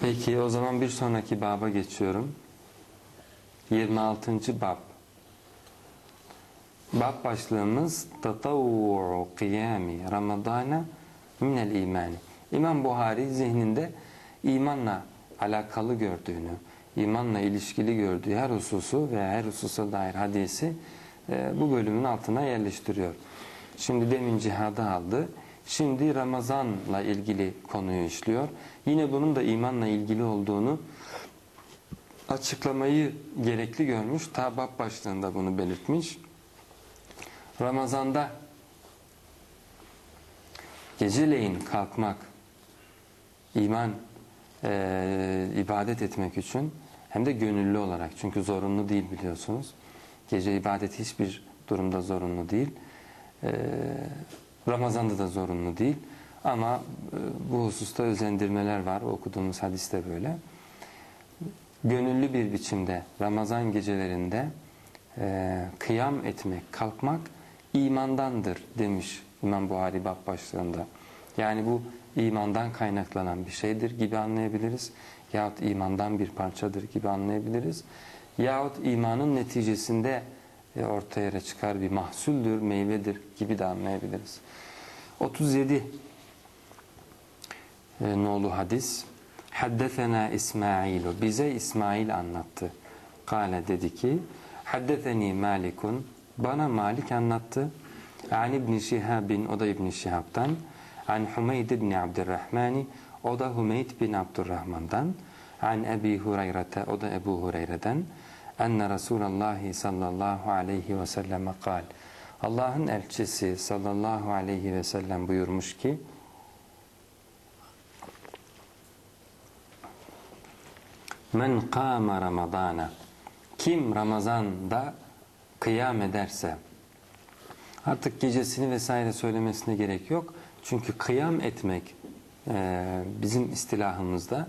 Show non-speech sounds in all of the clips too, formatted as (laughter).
Peki o zaman bir sonraki baba geçiyorum. 26. bab. Bab başlığımız tatavvu'u kıyami Ramazana minel imani. İmam Buhari zihninde imanla alakalı gördüğünü, imanla ilişkili gördüğü her hususu ve her hususa dair hadisi e, bu bölümün altına yerleştiriyor. Şimdi demin cihadı aldı. Şimdi Ramazan'la ilgili konuyu işliyor. Yine bunun da imanla ilgili olduğunu açıklamayı gerekli görmüş. Ta bab başlığında bunu belirtmiş. Ramazanda geceleyin kalkmak, iman, e, ibadet etmek için hem de gönüllü olarak. Çünkü zorunlu değil biliyorsunuz. Gece ibadet hiçbir durumda zorunlu değil. E, Ramazan'da da zorunlu değil. Ama e, bu hususta özendirmeler var. Okuduğumuz hadiste böyle. Gönüllü bir biçimde Ramazan gecelerinde e, kıyam etmek, kalkmak imandandır demiş İmam Buhari bab başlığında. Yani bu imandan kaynaklanan bir şeydir gibi anlayabiliriz. Yahut imandan bir parçadır gibi anlayabiliriz. Yahut imanın neticesinde e, ortaya çıkar bir mahsuldür, meyvedir gibi de anlayabiliriz. 37 e, nolu hadis. Haddesena İsmailu. Bize İsmail anlattı. Kale dedi ki Haddeseni Malikun. Bana Malik anlattı. An İbn Şihabin. O da İbn Şihab'dan. An Humeyd ibn Abdurrahmani. O da Humeyd bin Abdurrahman'dan. An Ebi Hureyre'te. O da Ebu Hureyre'den. Enne Resulallah sallallahu aleyhi ve selleme kal. Allah'ın elçisi sallallahu aleyhi ve sellem buyurmuş ki Men kâme Ramazana Kim Ramazan'da kıyam ederse artık gecesini vesaire söylemesine gerek yok. Çünkü kıyam etmek bizim istilahımızda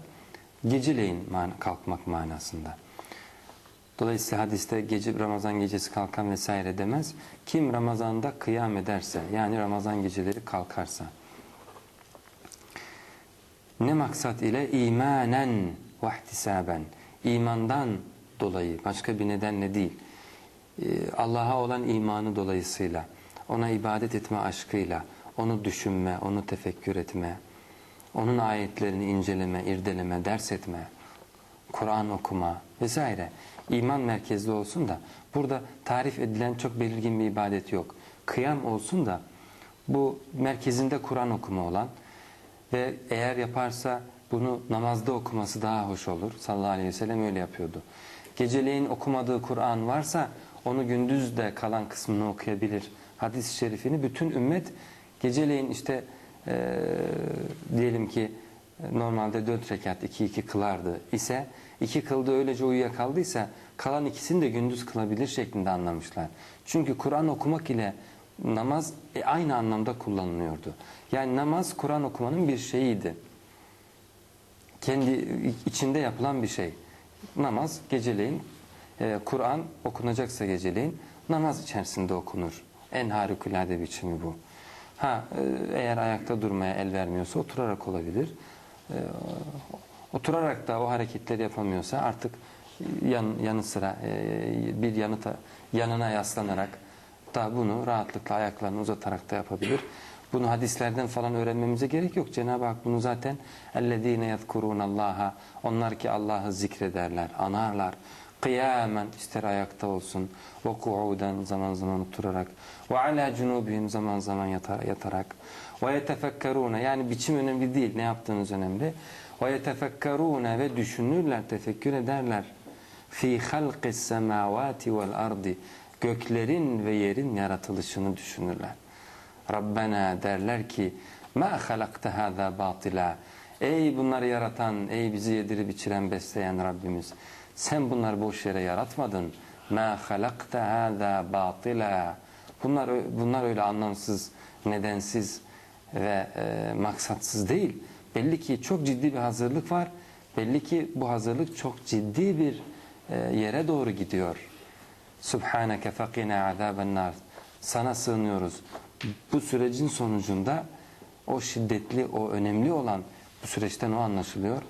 geceleyin kalkmak manasında. Dolayısıyla hadiste gece Ramazan gecesi kalkan vesaire demez. Kim Ramazan'da kıyam ederse yani Ramazan geceleri kalkarsa. Ne maksat ile imanen vahtisaben imandan dolayı başka bir nedenle değil. Ee, Allah'a olan imanı dolayısıyla ona ibadet etme aşkıyla onu düşünme, onu tefekkür etme, onun ayetlerini inceleme, irdeleme, ders etme, Kur'an okuma vesaire iman merkezli olsun da burada tarif edilen çok belirgin bir ibadet yok. Kıyam olsun da bu merkezinde Kur'an okuma olan ve eğer yaparsa bunu namazda okuması daha hoş olur. Sallallahu aleyhi ve sellem öyle yapıyordu. Geceleyin okumadığı Kur'an varsa onu gündüz de kalan kısmını okuyabilir. Hadis-i şerifini bütün ümmet geceleyin işte e, diyelim ki normalde dört rekat iki iki kılardı ise iki kıldı öylece uyuyakaldıysa kalan ikisini de gündüz kılabilir şeklinde anlamışlar. Çünkü Kur'an okumak ile namaz e, aynı anlamda kullanılıyordu. Yani namaz Kur'an okumanın bir şeyiydi. Kendi içinde yapılan bir şey. Namaz geceleyin e, Kur'an okunacaksa geceleyin namaz içerisinde okunur. En harikulade biçimi bu. Ha e, eğer ayakta durmaya el vermiyorsa oturarak olabilir. E, oturarak da o hareketleri yapamıyorsa artık yan, yanı sıra e, bir yanı ta, yanına yaslanarak da bunu rahatlıkla ayaklarını uzatarak da yapabilir. Bunu hadislerden falan öğrenmemize gerek yok. Cenab-ı Hak bunu zaten اَلَّذ۪ينَ يَذْكُرُونَ اللّٰهَ Onlar ki Allah'ı zikrederler, anarlar. Kıyamen ister ayakta olsun. Ve ku'uden zaman zaman oturarak. Ve ala cunubihim zaman zaman yatarak. Ve yetefekkerune yani biçim önemli değil ne yaptığınız önemli. Ve yetefekkerune ve düşünürler tefekkür ederler. Fi halqis semavati vel ardi. Göklerin ve yerin yaratılışını düşünürler. Rabbena derler ki ma halakte hâzâ batila. Ey bunları yaratan, ey bizi yedirip içiren, besleyen Rabbimiz sen bunları boş yere yaratmadın. Ma halakta hâzâ batila Bunlar, bunlar öyle anlamsız, nedensiz ve e, maksatsız değil. Belli ki çok ciddi bir hazırlık var. Belli ki bu hazırlık çok ciddi bir e, yere doğru gidiyor. Subhaneke fakina azaben nar. Sana sığınıyoruz. Bu sürecin sonucunda o şiddetli, o önemli olan bu süreçten o anlaşılıyor.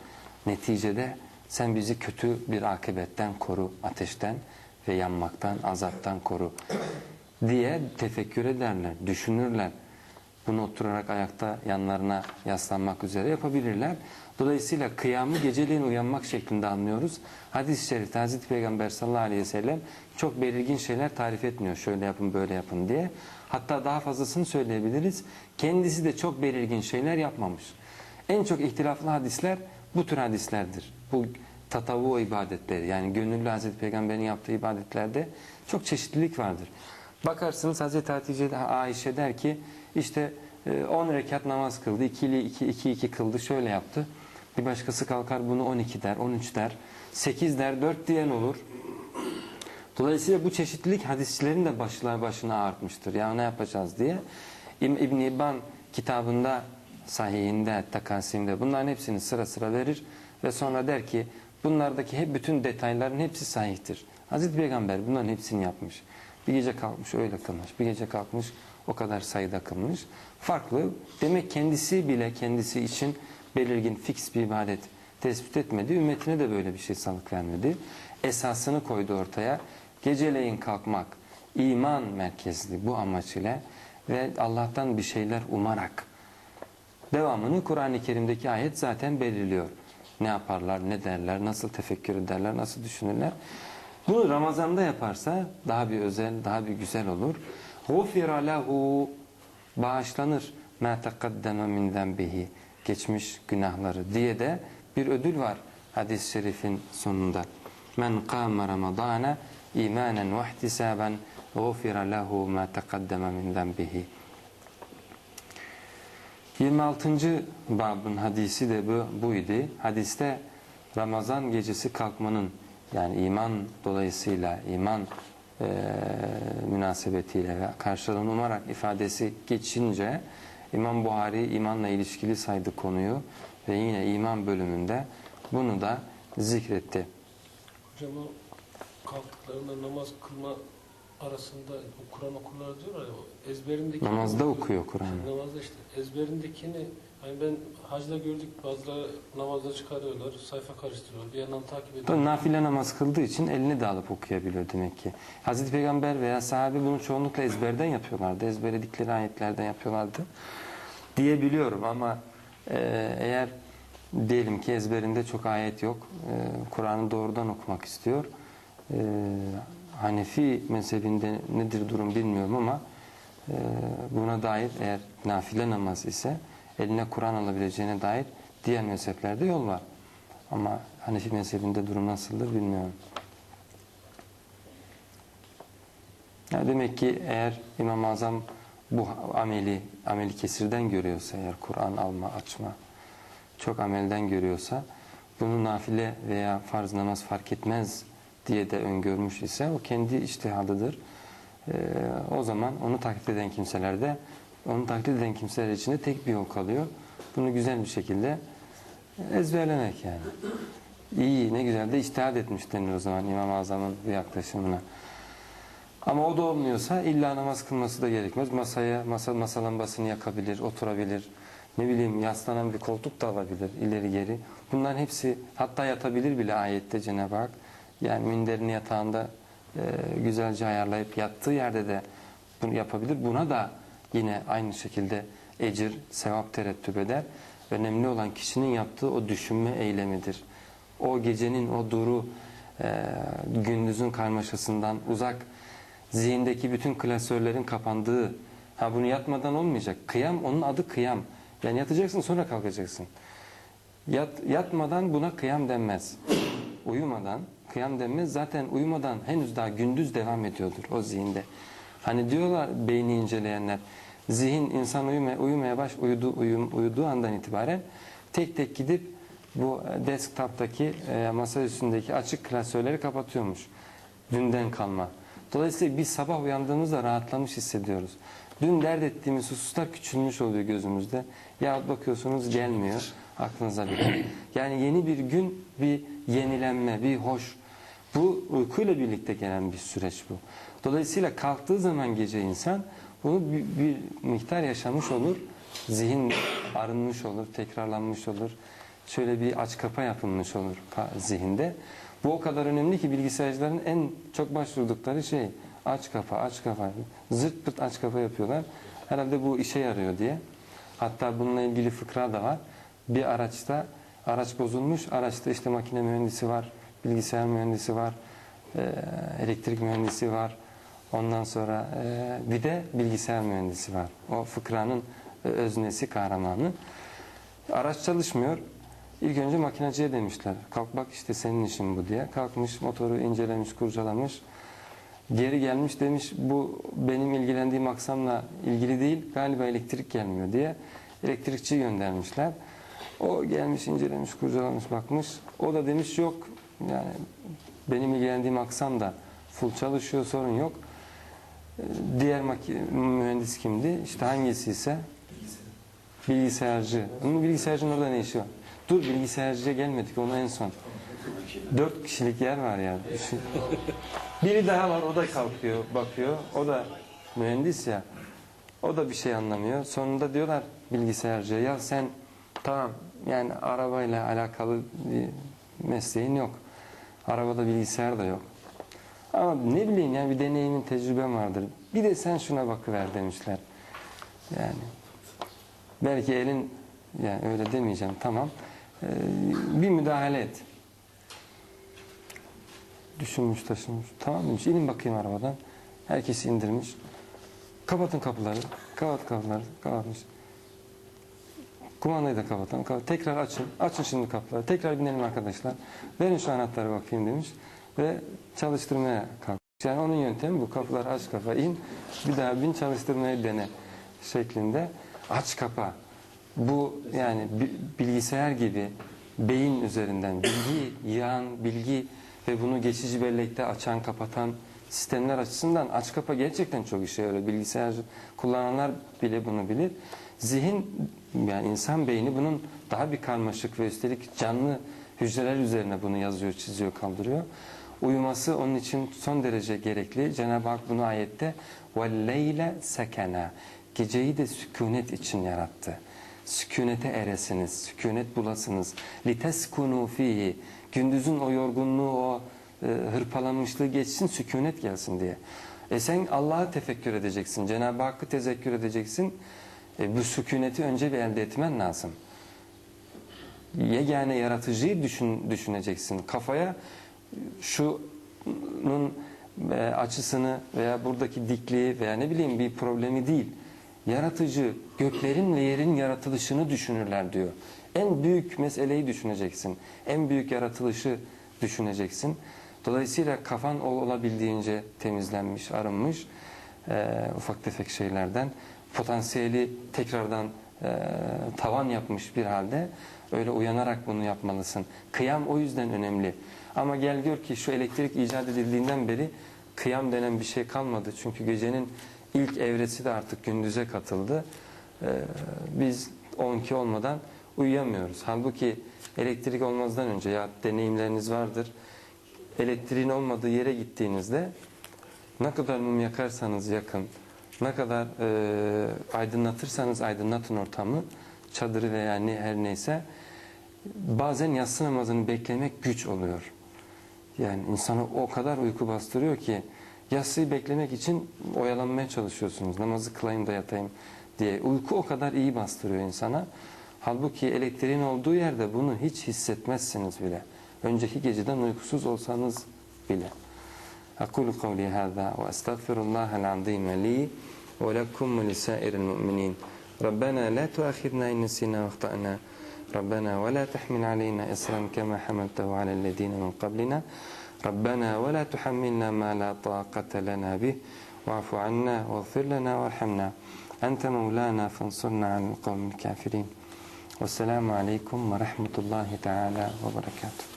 Neticede sen bizi kötü bir akıbetten koru, ateşten ve yanmaktan, azaptan koru diye tefekkür ederler, düşünürler. Bunu oturarak ayakta yanlarına yaslanmak üzere yapabilirler. Dolayısıyla kıyamı geceleyin uyanmak şeklinde anlıyoruz. Hadis-i şerifte Hazreti Peygamber sallallahu aleyhi ve sellem çok belirgin şeyler tarif etmiyor. Şöyle yapın böyle yapın diye. Hatta daha fazlasını söyleyebiliriz. Kendisi de çok belirgin şeyler yapmamış. En çok ihtilaflı hadisler bu tür hadislerdir. Bu tatavu ibadetleri yani gönüllü Hazreti Peygamber'in yaptığı ibadetlerde çok çeşitlilik vardır. Bakarsınız Hazreti Hatice Ayşe der ki işte 10 rekat namaz kıldı. 2 2 2 2 kıldı. Şöyle yaptı. Bir başkası kalkar bunu 12 der, 13 der, 8 der, 4 diyen olur. Dolayısıyla bu çeşitlilik hadisçilerin de başlar başına artmıştır. Ya ne yapacağız diye. İbn İbban kitabında sahihinde, takasimde bunların hepsini sıra sıra verir ve sonra der ki bunlardaki hep bütün detayların hepsi sahihtir. Hazreti Peygamber bunların hepsini yapmış. Bir gece kalkmış öyle kılmış. Bir gece kalkmış o kadar sayıda kılmış. Farklı. Demek kendisi bile kendisi için belirgin, fix bir ibadet tespit etmedi. Ümmetine de böyle bir şey salık vermedi. Esasını koydu ortaya. Geceleyin kalkmak, iman merkezli bu amaç ile ve Allah'tan bir şeyler umarak. Devamını Kur'an-ı Kerim'deki ayet zaten belirliyor. Ne yaparlar, ne derler, nasıl tefekkür ederler, nasıl düşünürler. Bunu Ramazan'da yaparsa daha bir özel, daha bir güzel olur. غُفِرَ لَهُ Bağışlanır. مَا تَقَدَّمَ مِنْ ذَنْبِهِ Geçmiş günahları diye de bir ödül var hadis-i şerifin sonunda. مَنْ قَامَ رَمَضَانَ اِيمَانًا وَاحْتِسَابًا غُفِرَ لَهُ مَا تَقَدَّمَ مِنْ ذَنْبِهِ 26. babın hadisi de bu, buydu. Hadiste Ramazan gecesi kalkmanın yani iman dolayısıyla iman e, münasebetiyle ve karşılığını umarak ifadesi geçince İmam Buhari imanla ilişkili saydı konuyu ve yine iman bölümünde bunu da zikretti. Hocam o kalktıklarında namaz kılma arasında o Kur'an okurlar diyorlar ya o ezberindeki Namazda okuyor Kur'an'ı. Namazda işte ezberindekini hani ben hacda gördük bazıları namazda çıkarıyorlar sayfa karıştırıyorlar bir yandan takip ediyor. Nafile namaz kıldığı için elini de alıp okuyabiliyor demek ki. Hazreti Peygamber veya sahabe bunu çoğunlukla ezberden yapıyorlardı. Ezberledikleri ayetlerden yapıyorlardı. Diyebiliyorum ama e, eğer diyelim ki ezberinde çok ayet yok. E, Kur'an'ı doğrudan okumak istiyor. E, Hanefi mezhebinde nedir durum bilmiyorum ama e, buna dair eğer nafile namaz ise eline Kur'an alabileceğine dair diğer mezheplerde yol var. Ama Hanefi mezhebinde durum nasıldır bilmiyorum. Ya demek ki eğer İmam-ı Azam bu ameli, ameli kesirden görüyorsa eğer Kur'an alma, açma çok amelden görüyorsa bunu nafile veya farz namaz fark etmez diye de öngörmüş ise o kendi içtihadıdır. Ee, o zaman onu taklit eden kimseler de onu taklit eden kimseler için de tek bir yol kalıyor. Bunu güzel bir şekilde ezberlemek yani. İyi, ne güzel de içtihat etmiş denir o zaman İmam-ı Azam'ın bu yaklaşımına. Ama o da olmuyorsa illa namaz kılması da gerekmez. Masaya, masa, masa lambasını yakabilir, oturabilir. Ne bileyim yaslanan bir koltuk da alabilir ileri geri. Bunların hepsi hatta yatabilir bile ayette Cenab-ı Hak. Yani minderini yatağında e, güzelce ayarlayıp yattığı yerde de bunu yapabilir. Buna da yine aynı şekilde ecir, sevap terettüp eder. Önemli olan kişinin yaptığı o düşünme eylemidir. O gecenin o duru, e, gündüzün karmaşasından uzak, zihindeki bütün klasörlerin kapandığı, ha bunu yatmadan olmayacak. Kıyam, onun adı kıyam. Yani yatacaksın sonra kalkacaksın. Yat, yatmadan buna kıyam denmez. Uyumadan kıyam denmez. Zaten uyumadan henüz daha gündüz devam ediyordur o zihinde. Hani diyorlar beyni inceleyenler, zihin insan uyumaya, uyumaya baş uyudu, uyum, uyuduğu andan itibaren tek tek gidip bu desktop'taki e, masa üstündeki açık klasörleri kapatıyormuş. Dünden kalma. Dolayısıyla biz sabah uyandığımızda rahatlamış hissediyoruz. Dün dert ettiğimiz hususlar küçülmüş oluyor gözümüzde. Ya bakıyorsunuz gelmiyor aklınıza bile. Yani yeni bir gün, bir yenilenme, bir hoş. Bu uykuyla birlikte gelen bir süreç bu. Dolayısıyla kalktığı zaman gece insan bunu bir, bir miktar yaşamış olur. Zihin arınmış olur, tekrarlanmış olur. şöyle bir aç kapa yapılmış olur zihinde. Bu o kadar önemli ki bilgisayarcıların en çok başvurdukları şey aç kapa, aç kapa. Zırt pırt aç kapa yapıyorlar. Herhalde bu işe yarıyor diye. Hatta bununla ilgili fıkra da var. Bir araçta araç bozulmuş. Araçta işte makine mühendisi var, bilgisayar mühendisi var, e, elektrik mühendisi var. Ondan sonra e, bir de bilgisayar mühendisi var. O fıkranın e, öznesi, kahramanı. Araç çalışmıyor. İlk önce makinacıya demişler. Kalk bak işte senin işin bu diye. Kalkmış motoru incelemiş, kurcalamış. Geri gelmiş demiş bu benim ilgilendiğim aksamla ilgili değil galiba elektrik gelmiyor diye elektrikçi göndermişler. O gelmiş incelemiş kurcalamış bakmış. O da demiş yok yani benim ilgilendiğim aksam da full çalışıyor sorun yok. Ee, Diğer mühendis kimdi? İşte hangisi ise bilgisayarcı. Bunun bilgisayarcının orada ne işi var? Dur bilgisayarcıya gelmedik onu en son. Dört kişilik yer var ya. (laughs) Biri daha var o da kalkıyor bakıyor. O da mühendis ya. O da bir şey anlamıyor. Sonunda diyorlar bilgisayarcıya ya sen tamam yani arabayla alakalı bir mesleğin yok. Arabada bilgisayar da yok. Ama ne bileyim yani bir deneyimin tecrüben vardır. Bir de sen şuna bakıver demişler. Yani belki elin yani öyle demeyeceğim tamam. Ee, bir müdahale et. Düşünmüş taşınmış. Tamam demiş inin bakayım arabadan. Herkesi indirmiş. Kapatın kapıları. Kapat kapıları. Kapatmış. Kumandayı da kapatalım. Kapat. Tekrar açın. Açın şimdi kapıları. Tekrar binelim arkadaşlar. Verin şu anahtarı bakayım demiş. Ve çalıştırmaya kalkmış. Yani onun yöntemi bu. Kapıları aç kapa in. Bir daha bin çalıştırmaya dene şeklinde. Aç kapa. Bu yani bi- bilgisayar gibi beyin üzerinden bilgi yığan, bilgi ve bunu geçici bellekte açan, kapatan sistemler açısından aç kapa gerçekten çok işe yarıyor. Bilgisayar kullananlar bile bunu bilir. Zihin yani insan beyni bunun daha bir karmaşık ve üstelik canlı hücreler üzerine bunu yazıyor, çiziyor, kaldırıyor. Uyuması onun için son derece gerekli. Cenab-ı Hak bunu ayette وَالْلَيْلَ سَكَنَا Geceyi de sükunet için yarattı. Sükunete eresiniz, sükunet bulasınız. لِتَسْكُنُوا ف۪يهِ Gündüzün o yorgunluğu, o e, hırpalanmışlığı geçsin, sükunet gelsin diye. E sen Allah'ı tefekkür edeceksin, Cenab-ı Hakk'ı tezekkür edeceksin. E, bu sükuneti önce bir elde etmen lazım. Yegane yaratıcıyı düşün, düşüneceksin. Kafaya şunun e, açısını veya buradaki dikliği veya ne bileyim bir problemi değil. Yaratıcı göklerin ve yerin yaratılışını düşünürler diyor. En büyük meseleyi düşüneceksin. En büyük yaratılışı düşüneceksin. Dolayısıyla kafan ol- olabildiğince temizlenmiş, arınmış e, ufak tefek şeylerden potansiyeli tekrardan e, tavan yapmış bir halde öyle uyanarak bunu yapmalısın. Kıyam o yüzden önemli. Ama gel gör ki şu elektrik icat edildiğinden beri kıyam denen bir şey kalmadı. Çünkü gecenin ilk evresi de artık gündüze katıldı. Ee, biz 12 olmadan uyuyamıyoruz. Halbuki elektrik olmazdan önce ya deneyimleriniz vardır. Elektriğin olmadığı yere gittiğinizde ne kadar mum yakarsanız yakın, ne kadar e, aydınlatırsanız aydınlatın ortamı, çadırı veya ne, her neyse bazen yatsı namazını beklemek güç oluyor. Yani insanı o kadar uyku bastırıyor ki yatsıyı beklemek için oyalanmaya çalışıyorsunuz. Namazı kılayım da yatayım diye. Uyku o kadar iyi bastırıyor insana. Halbuki elektriğin olduğu yerde bunu hiç hissetmezsiniz bile. Önceki geceden uykusuz olsanız bile. أقول قولي هذا وأستغفر الله العظيم لي ولكم ولسائر المؤمنين. ربنا لا تؤاخذنا إن نسينا وأخطأنا. ربنا ولا تحمل علينا إصرا كما حملته على الذين من قبلنا. ربنا ولا تحملنا ما لا طاقة لنا به. واعف عنا واغفر لنا وارحمنا. أنت مولانا فانصرنا على القوم الكافرين. والسلام عليكم ورحمة الله تعالى وبركاته.